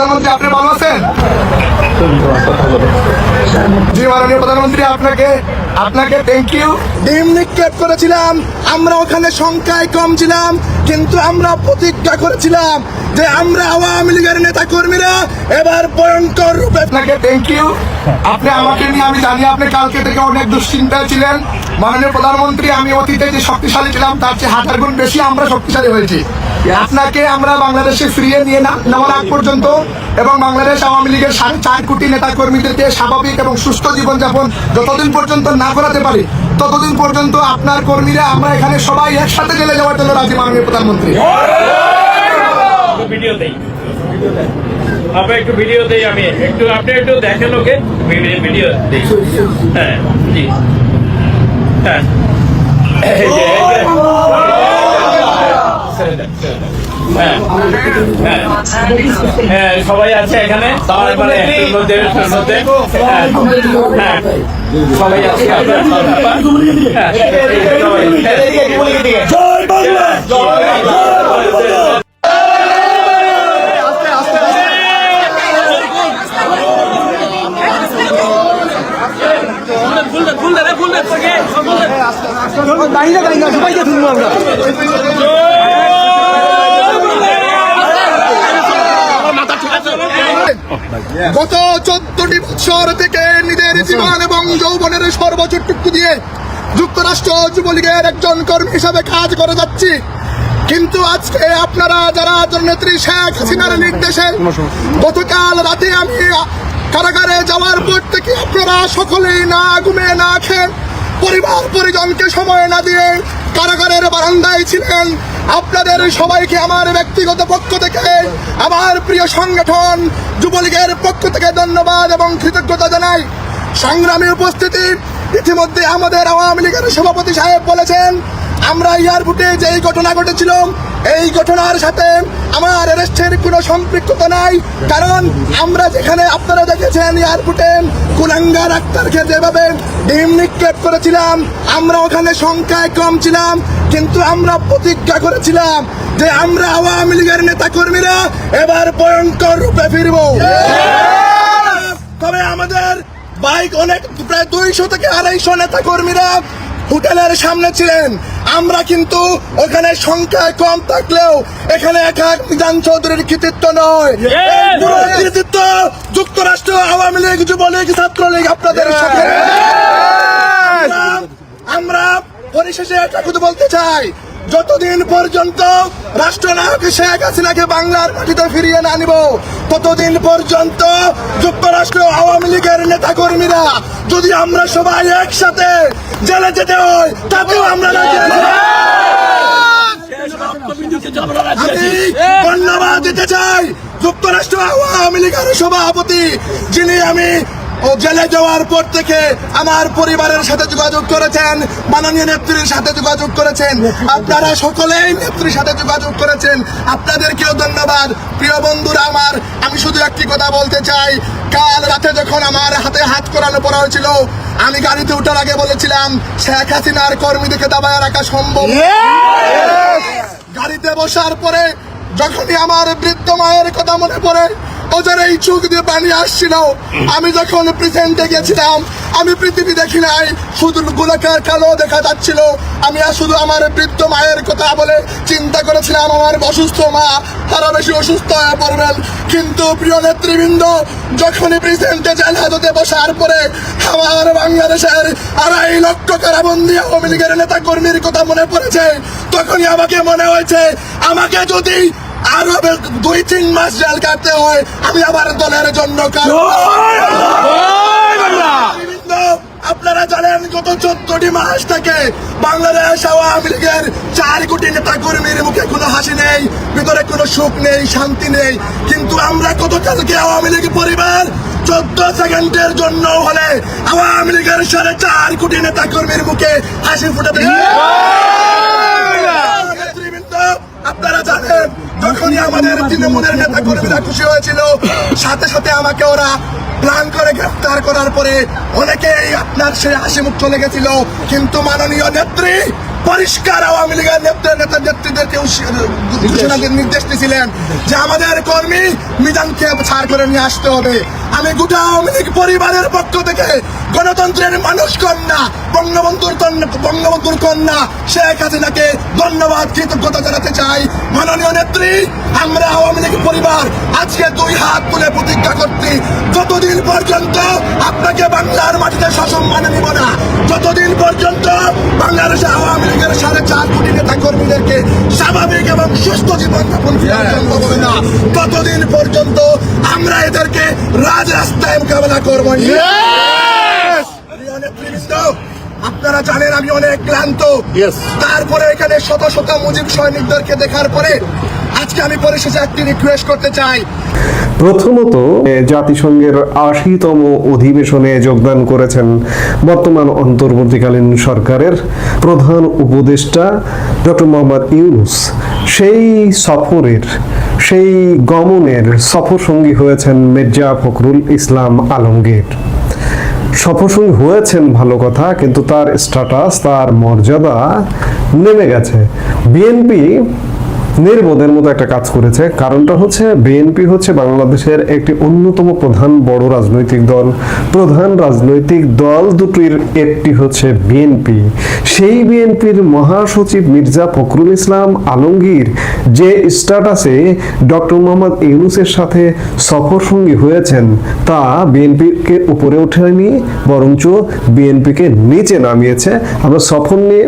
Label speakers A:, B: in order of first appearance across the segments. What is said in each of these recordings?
A: প্রধানমন্ত্রী, আপনি ভালো আছেন? জি, মাননীয় প্রধানমন্ত্রী, আপনাকে আপনাকে থ্যাংক ইউ ডিম নিক্ষেপ করেছিলাম, আমরা ওখানে সংখ্যায় কম ছিলাম, কিন্তু আমরা প্রতিজ্ঞা করেছিলাম যে আমরা আওয়ামী লীগের নেতা কর্মীরা এবার ভয়ঙ্কর রূপে আপনাকে থ্যাংক ইউ আপনি আমাকে নিয়ে, আমি জানি আপনি কালকে থেকে অনেক দুশ্চিন্তায় ছিলেন। মাননীয় প্রধানমন্ত্রী, আমি অতীতে যে শক্তিশালী ছিলাম, তার চেয়ে হাজার গুণ বেশি আমরা শক্তিশালী হয়েছি। আপনাকে আমরা বাংলাদেশে ফিরিয়ে নিয়ে নেওয়ার আগ পর্যন্ত এবং বাংলাদেশ আওয়ামী লীগের সাড়ে চার কোটি নেতা কর্মীদেরকে স্বাভাবিক এবং সুস্থ জীবনযাপন যতদিন পর্যন্ত না করাতে পারি, ততদিন পর্যন্ত আপনার কর্মীরা আমরা এখানে সবাই একসাথে জেলে যাওয়ার জন্য রাজি, মাননীয় প্রধানমন্ত্রী।
B: ভিডিও দেই। আমরা একটু ভিডিও দেই আমি। একটু আপনি একটু দেখেন ওকে। ভিডিও ভিডিও দেই হ্যাঁ জি। হ্যাঁ। হ্যাঁ, হ্যাঁ। হ্যাঁ, সবাই আছে এখানে? সবাই মানে হ্যাঁ, হ্যাঁ। আছে আপনার হ্যাঁ, সবাই
C: জয় বাংলা জয় বাংলা
A: গত চোদ্দটি বছর থেকে নিজের জীবন এবং যৌবনের সর্বোচ্চটুকু দিয়ে যুক্তরাষ্ট্র যুবলীগের একজন কর্মী হিসাবে কাজ করে যাচ্ছি। কিন্তু আজকে আপনারা যারা জননেত্রী শেখ হাসিনার নির্দেশে গতকাল রাতে আমি কারাগারে যাওয়ার পর থেকে আপনারা সকলেই না ঘুমিয়ে না খেয়ে পরিবার পরিজনকে সময় না দিয়ে কারাগারের বারান্দায় ছিলেন। আপনাদের সবাইকে আমার ব্যক্তিগত পক্ষ থেকে, আমার প্রিয় সংগঠন যুবলীগের পক্ষ থেকে ধন্যবাদ এবং কৃতজ্ঞতা জানাই। সংগ্রামী উপস্থিতি, ইতিমধ্যে আমাদের আওয়ামী লীগের সভাপতি সাহেব বলেছেন আমরা এয়ারপোর্টে যেই ঘটনা ঘটেছিল এই ঘটনার সাথে আমার অ্যারেস্টের কোনো সম্পৃক্ততা নাই। কারণ আমরা যেখানে আপনারা দেখেছেন এয়ারপোর্টে কুলাঙ্গার আক্তারকে যেভাবে ডিম নিক্ষেপ করেছিলাম, আমরা ওখানে সংখ্যায় কম ছিলাম, কিন্তু আমরা প্রতিজ্ঞা করেছিলাম যে আমরা আওয়ামী লীগের নেতা কর্মীরা এবার ভয়ঙ্কর রূপে ফিরবো। তবে আমাদের বাইক অনেক, প্রায় দুইশো থেকে আড়াইশো নেতা কর্মীরা হোটেলের সামনে ছিলেন। আমরা কিন্তু ওখানে সংখ্যায় কম থাকলেও এখানে একা মিজান চৌধুরীর কৃতিত্ব নয়। পুরো কৃতিত্ব যুক্তরাষ্ট্র আওয়ামী লীগ যুবলীগ ছাত্রলীগ আপনাদের সাথে। আমরা- পরিশেষে একটা কথা বলতে চাই। যতদিন পর্যন্ত রাষ্ট্রনায়ক শেখ হাসিনাকে বাংলার মাটিতে ফিরিয়ে না নিব ততদিন পর্যন্ত যুক্তরাষ্ট্র আওয়ামী লীগের নেতা কর্মীরা যদি আমরা সবাই একসাথে জেলে যেতে হয় তাতেও আমরা ধন্যবাদ দিতে চাই যুক্তরাষ্ট্র আওয়ামী লীগের সভাপতি, যিনি আমি ও জেলে যাওয়ার পর থেকে আমার পরিবারের সাথে যোগাযোগ করেছেন মাননীয় নেত্রীর সাথে যোগাযোগ করেছেন। আপনারা সকলেই নেত্রীর সাথে যোগাযোগ করেছেন। আপনাদেরকেও ধন্যবাদ। প্রিয় বন্ধুরা আমার আমি শুধু একটি কথা বলতে চাই। কাল রাতে যখন আমার হাতে হাত করানো পড়া হয়েছিল আমি গাড়িতে ওঠার আগে বলেছিলাম শেখ হাসিনার কর্মীদেরকে দাবায় রাখা সম্ভব গাড়িতে বসার পরে যখনই আমার বৃদ্ধ মায়ের কথা মনে পড়ে ওদের এই চোখ দিয়ে পানি আসছিল। আমি যখন প্রেজেন্টে গেছিলাম, আমি পৃথিবী দেখি নাই, শুধু গোলাকার কালো দেখা যাচ্ছিল। আমি শুধু আমার বৃদ্ধ মায়ের কথা বলে চিন্তা করেছিলাম, আমার অসুস্থ মা তারা বেশি অসুস্থ হয়ে পড়বেন। কিন্তু প্রিয় নেতৃবৃন্দ, যখনই প্রেসিডেন্টে জেল হাজতে বসার পরে আমার বাংলাদেশের আড়াই লক্ষ কারাবন্দি আওয়ামী লীগের নেতা কর্মীর কথা মনে পড়েছে, তখনই আমাকে মনে হয়েছে, আমাকে যদি আরও দুই তিন মাস জেল কাটতে হয়। আমি আমার দলের জন্য আপনারা জানেন গত চোদ্দটি মাস থেকে বাংলাদেশ আওয়ামী লীগের চার কোটি নেতা কর্মীর মুখে কোনো হাসি নেই ভিতরে কোনো সুখ নেই শান্তি নেই। কিন্তু আমরা গতকালকে আওয়ামী লীগ পরিবার চোদ্দ সেকেন্ডের জন্য হলে আওয়ামী লীগের সাড়ে চার কোটি নেতা কর্মীর মুখে হাসি ফুটাতে আপনারা জানেন যখনই আমাদের তৃণমূলের নেতা কর্মীরা খুশি হয়েছিল। সাথে সাথে আমাকে ওরা প্ল্যান করে গ্রেফতার করার পরে অনেকেই আপনার সেই হাসি মুখ চলে গেছিল। কিন্তু মাননীয় নেত্রী পরিষ্কার আওয়ামী লীগের নেতা নেতা নেত্রীদেরকে উস- ঘোষণা দিয়ে নির্দেশ দিয়েছিলেন যে আমাদের কর্মী মিজানকে ছাড় করে নিয়ে আসতে হবে। আমি গোটা আওয়ামী লীগ পরিবারের পক্ষ থেকে গণতন্ত্রের মানুষ কন্যা বঙ্গবন্ধুর কন্যা বঙ্গবন্ধুর কন্যা শেখ হাসিনাকে ধন্যবাদ কৃতজ্ঞতা জানাতে চাই। মাননীয় নেত্রী আমরা আওয়ামী লীগ পরিবার আজকে দুই হাত তুলে প্রতিজ্ঞা করছি যতদিন পর্যন্ত আপনাকে বাংলার মাটিতে সসম্মানে নিব না যতদিন পর্যন্ত বাংলাদেশে আওয়ামী লীগের সাড়ে চার কোটি নেতা কর্মীদেরকে স্বাভাবিক এবং সুস্থ জীবন যাপন সম্ভব হবে না ততদিন পর্যন্ত আমরা এদেরকে রাজ রাস্তায় মোকাবেলা করব। আপনারা জানেন আমি অনেক ক্লান্ত। তারপরে এখানে শত শত মুজিব সৈনিকদেরকে দেখার পরে আজকে আমি পরিশেষে একটি রিকোয়েস্ট করতে চাই।
D: প্রথমত জাতিসংঘের আশিতম অধিবেশনে যোগদান করেছেন বর্তমান অন্তর্বর্তীকালীন সরকারের প্রধান উপদেষ্টা ডক্টর মোহাম্মদ ইউনুস। সেই সফরের সেই গমনের সফর সঙ্গী হয়েছেন মির্জা ফখরুল ইসলাম আলমগীর। সফরসঙ্গী হয়েছেন ভালো কথা কিন্তু তার স্ট্যাটাস তার মর্যাদা নেমে গেছে। বিএনপি নির্বোধের মতো একটা কাজ করেছে। কারণটা হচ্ছে বিএনপি হচ্ছে বাংলাদেশের একটি অন্যতম প্রধান বড় রাজনৈতিক দল। প্রধান রাজনৈতিক দল দুটির একটি হচ্ছে বিএনপি সেই বিএনপির মহাসচিব মির্জা ফখরুল ইসলাম আলমগীর যে স্ট্যাটাসে ডক্টর মোহাম্মদ ইউনুসের সাথে সফর সঙ্গী হয়েছেন, তা বিএনপিকে উপরে ওঠেনি বরঞ্চ বিএনপিকে নিচে নামিয়েছে। আমরা সফর নিয়ে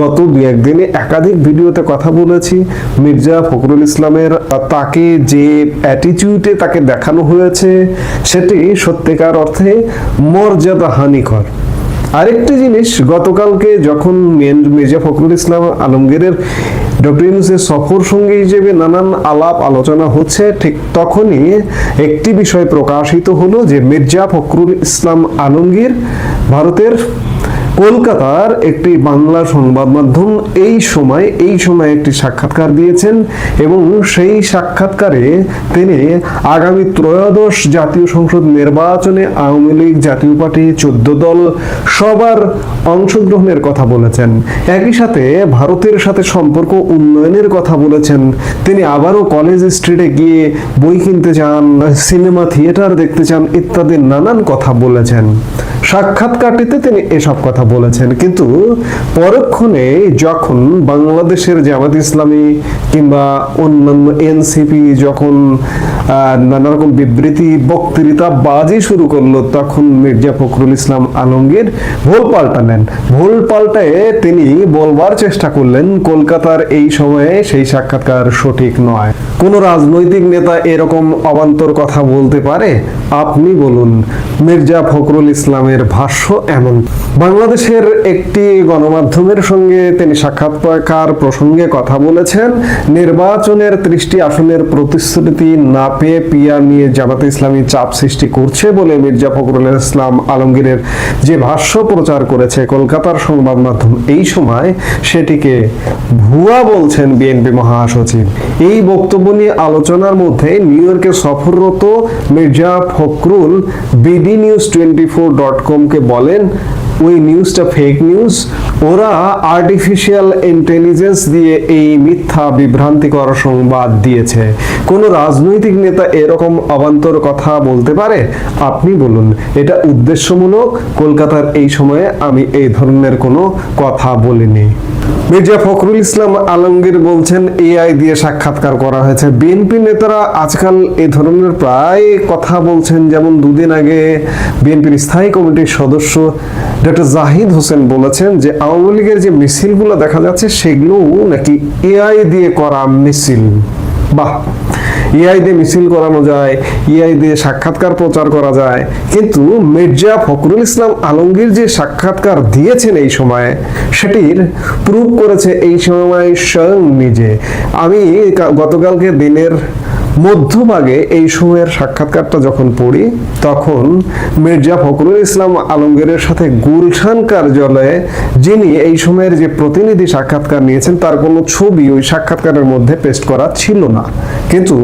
D: গত দু একদিনে একাধিক ভিডিওতে কথা বলেছি। মির্জা ফখরুল ইসলামের তাকে যে অ্যাটিটিউডে তাকে দেখানো হয়েছে, সেটি সত্যিকার অর্থে মর্যাদা হানিকর। আরেকটি জিনিস, গতকালকে যখন মির্জা ফখরুল ইসলাম আলমগীরের ডক্টর সফর সঙ্গী হিসেবে নানান আলাপ আলোচনা হচ্ছে, ঠিক তখনই একটি বিষয় প্রকাশিত হলো যে মির্জা ফখরুল ইসলাম আলমগীর ভারতের কলকাতার একটি বাংলা সংবাদ মাধ্যম এই সময় এই সময় একটি সাক্ষাৎকার দিয়েছেন এবং সেই সাক্ষাৎকারে তিনি আগামী ত্রয়োদশ জাতীয় সংসদ নির্বাচনে আওয়ামী লীগ, জাতীয় পার্টি, চোদ্দ দল সবার অংশগ্রহণের কথা বলেছেন। একই সাথে ভারতের সাথে সম্পর্ক উন্নয়নের কথা বলেছেন। তিনি আবারও কলেজ স্ট্রিটে গিয়ে বই কিনতে চান সিনেমা থিয়েটার দেখতে চান ইত্যাদি নানান কথা বলেছেন। সাক্ষাৎকারটিতে তিনি এসব কথা বলেছেন। কিন্তু পরক্ষণে যখন বাংলাদেশের জামাত ইসলামী কিংবা অন্যান্য এনসিপি যখন নানা রকম বিবৃতি বক্তৃতা বাজি শুরু করল, তখন মির্জা ফখরুল ইসলাম আলমগীর ভুল পাল্টালেন ভুল পাল্টায় তিনি বলবার চেষ্টা করলেন, কলকাতার এই সময়ে সেই সাক্ষাৎকার সঠিক নয়। কোন রাজনৈতিক নেতা এরকম অবান্তর কথা বলতে পারে? আপনি বলুন, মির্জা ফখরুল ইসলামের ভাষ্য এমন। বাংলাদেশের একটি গণমাধ্যমের সঙ্গে তিনি সাক্ষাৎকার প্রসঙ্গে কথা বলেছেন, নির্বাচনের ত্রিশটি আসনের প্রতিশ্রুতি না পেয়ে পিয়া নিয়ে জামাতে ইসলামী চাপ সৃষ্টি করছে বলে মির্জা ফখরুল ইসলাম আলমগীরের যে ভাষ্য প্রচার করেছে কলকাতার সংবাদ মাধ্যম এই সময়, সেটিকে ভুয়া বলছেন বিএনপি মহাসচিব। এই বক্তব্য নিয়ে আলোচনার মধ্যে নিউ ইয়র্কে সফররত Mirza Fakhrul, BD news twenty four dot কমকে বলেন ওই নিউজটা ফেক নিউজ ওরা আর্টিফিশিয়াল ইন্টেলিজেন্স দিয়ে এই মিথ্যা বিভ্রান্তিকর সংবাদ দিয়েছে। কোন রাজনৈতিক নেতা এরকম অবান্তর কথা বলতে পারে? আপনি বলুন, এটা উদ্দেশ্যমূলক? কলকাতার এই সময়ে আমি এই ধরনের কোনো কথা বলিনি। মির্জা ফখরুল ইসলাম আলমগীর বলছেন, এআই দিয়ে সাক্ষাৎকার করা হয়েছে। বিএনপি নেতারা আজকাল এ ধরনের প্রায় কথা বলছেন, যেমন দুদিন আগে বিএনপির স্থায়ী কমিটির সদস্য ডক্টর জাহিদ হোসেন বলেছেন যে, আওয়ামী লীগের যে মিছিলগুলো দেখা যাচ্ছে সেগুলো নাকি এআই দিয়ে করা মিছিল। বাহ! ইআই দিয়ে মিছিল করানো যায় ইআই দিয়ে সাক্ষাৎকার প্রচার করা যায়। কিন্তু মির্জা ফখরুল ইসলাম আলমগীর যে সাক্ষাৎকার দিয়েছেন এই সময়ে, সেটির প্রুভ করেছে এই সময় স্বয়ং নিজে। আমি গতকালকে দিনের মধ্যভাগে এই সময়ের সাক্ষাৎকারটা যখন পড়ি, তখন মির্জা ফখরুল ইসলাম আলমগীরের সাথে গুলশান কার্যালয়ে যিনি এই সময়ের যে প্রতিনিধি সাক্ষাৎকার নিয়েছেন, তার কোনো ছবি ওই সাক্ষাৎকারের মধ্যে পেস্ট করা ছিল না। কিন্তু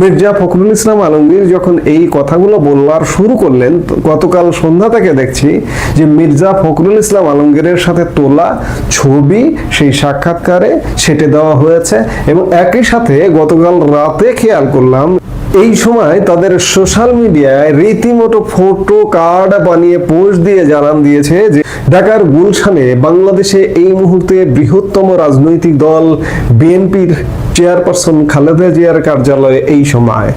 D: মির্জা ফখরুল ইসলাম আলমগীর যখন এই কথাগুলো বলবার শুরু করলেন, গতকাল সন্ধ্যা থেকে দেখছি যে মির্জা ফখরুল ইসলাম আলমগীরের সাথে তোলা ছবি, সেই সাক্ষাৎকারে সেটে দেওয়া হয়েছে এবং একই সাথে গতকাল রাতে খেয়াল করলাম, এই সময় তাদের সোশ্যাল মিডিয়ায় রীতিমতো ফটো কার্ড বানিয়ে পোস্ট দিয়ে জানান দিয়েছে যে ঢাকার গুলশানে বাংলাদেশে এই মুহূর্তে বৃহত্তম রাজনৈতিক দল বিএনপির চেয়ারপারসন খালেদা জিয়ার কার্যালয়ে এই সময়।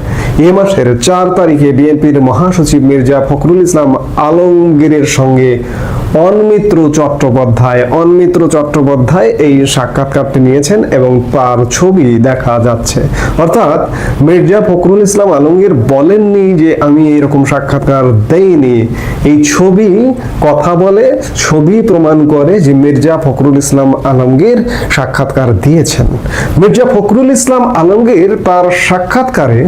D: এ মাসের চার তারিখে বিএনপির মহাসচিব মির্জা ফখরুল ইসলাম আলমগীরের সঙ্গে অনমিত্র চট্টোপাধ্যায় অনমিত্র চট্টোপাধ্যায় এই সাক্ষাৎকারটি নিয়েছেন এবং তার ছবি দেখা যাচ্ছে। অর্থাৎ মির্জা ফখরুল ইসলাম আলমগীর বলেননি যে আমি এরকম সাক্ষাৎকার দেইনি। এই ছবি কথা বলে, ছবি প্রমাণ করে যে মির্জা ফখরুল ইসলাম আলমগীর সাক্ষাৎকার দিয়েছেন। মির্জা ফখরুল ইসলাম আলমগীর তার সাক্ষাৎকারে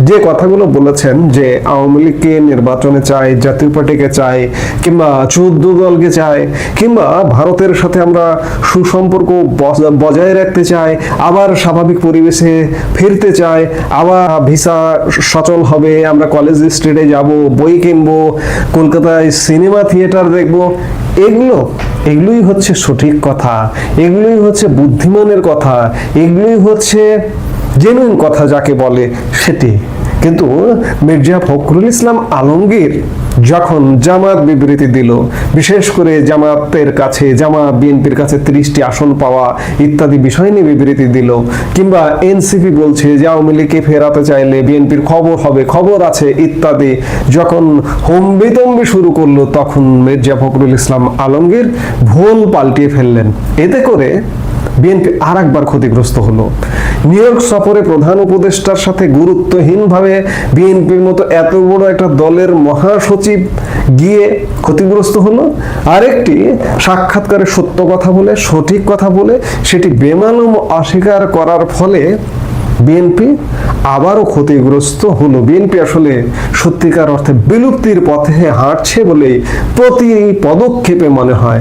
D: যে কথাগুলো বলেছেন যে আওয়ামী লীগকে নির্বাচনে চায়, জাতীয় পার্টিকে চায়, কিংবা চৌদ্দ দলকে চায়, কিংবা ভারতের সাথে আমরা সুসম্পর্ক বজ- বজায় রাখতে চাই আবার স্বাভাবিক পরিবেশে ফিরতে চাই আবার ভিসা সচল হবে, আমরা কলেজ স্ট্রিটে যাব, বই কিনবো, কলকাতায় সিনেমা থিয়েটার দেখব, এগুলো এগুলোই হচ্ছে সঠিক কথা, এগুলোই হচ্ছে বুদ্ধিমানের কথা, এগুলোই হচ্ছে জেনুইন কথা যাকে বলে সেটি। কিন্তু মির্জা ফখরুল ইসলাম আলমগীর যখন জামাত বিবৃতি দিল, বিশেষ করে জামাতের কাছে, জামাত বিএনপির কাছে তিরিশটি আসন পাওয়া ইত্যাদি বিষয় নিয়ে বিবৃতি দিল, কিংবা এনসিপি বলছে যে আওয়ামী লীগকে ফেরাতে চাইলে বিএনপির খবর হবে, খবর আছে ইত্যাদি। যখন হম্বিতম্বি শুরু করল, তখন মির্জা ফখরুল ইসলাম আলমগীর ভুল পাল্টিয়ে ফেললেন। এতে করে বিএনপি আর একবার ক্ষতিগ্রস্ত হলো। নিউ ইয়র্ক সফরে প্রধান উপদেষ্টার সাথে গুরুত্বহীনভাবে বিএনপির মতো এত বড় একটা দলের মহাসচিব গিয়ে ক্ষতিগ্রস্ত হলো। আরেকটি সাক্ষাৎকারে সত্য কথা বলে, সঠিক কথা বলে, সেটি বেমালুম অস্বীকার করার ফলে বিএনপি আবারও ক্ষতিগ্রস্ত হলো। বিএনপি আসলে সত্যিকার অর্থে বিলুপ্তির পথে হাঁটছে বলে প্রতি পদক্ষেপে মনে হয়।